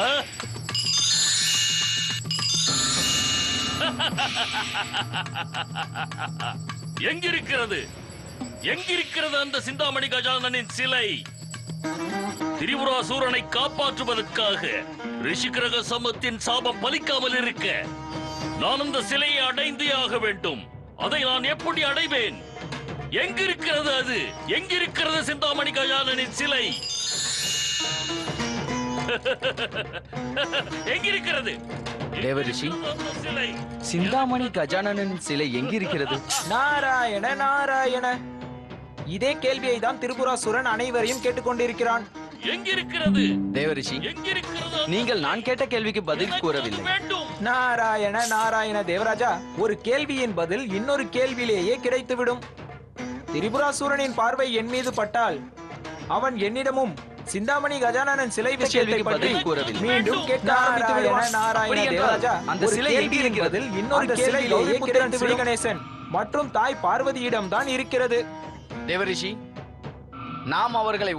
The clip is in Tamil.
எங்கிருக்கிறது? எங்கிருக்கிறது அந்த சிந்தாமணி கஜானனின் சிலை? திரிபுராசூரனை காப்பாற்றுவதற்காக ரிஷிகிரக சமத்தின் சாபம் பலிக்காமல் இருக்க நான் அந்த சிலையை அடைந்தே ஆக வேண்டும். அதை நான் எப்படி அடைவேன்? எங்கிருக்கிறது அது? எங்கிருக்கிறது சிந்தாமணி கஜானனின் சிலை? எங்கிருக்கிறது? தேவரிஷி. சிந்தாமணி கஜானனின் சிலை எங்கிருக்கிறது? நாராயண நாராயண. இதே கேள்வியை தான் திரிபுராசுரன் அனைவரையும் கேட்டுக்கொண்டிருக்கிறான். எங்கிருக்கிறது? தேவரிஷி நீங்கள் நான் கேட்ட கேள்விக்கு பதில் கூறவில்லை. நாராயண நாராயண தேவராஜா ஒரு கேள்வியின் பதில் இன்னொரு கேள்வியிலேயே கிடைத்துவிடும். திரிபுராசுரனின் பார்வை என் மீது பட்டால் அவன் என்னிடமும் சிந்தாமணி கஜானனன் சிலை விஷயத்தை பற்றி கூறவில்லை. மீண்டும் கேட்க ஆரம்பித்து விடுவான் நாராயண தேவராஜா அந்த சிலை? பதில் இன்னொரு சிலை கௌரிபுத்திரன் கிடைத்து கணேசன் மற்றும் தாய் பார்வதியிடம் தான் இருக்கிறது தேவரிஷி நாம் அவர்களை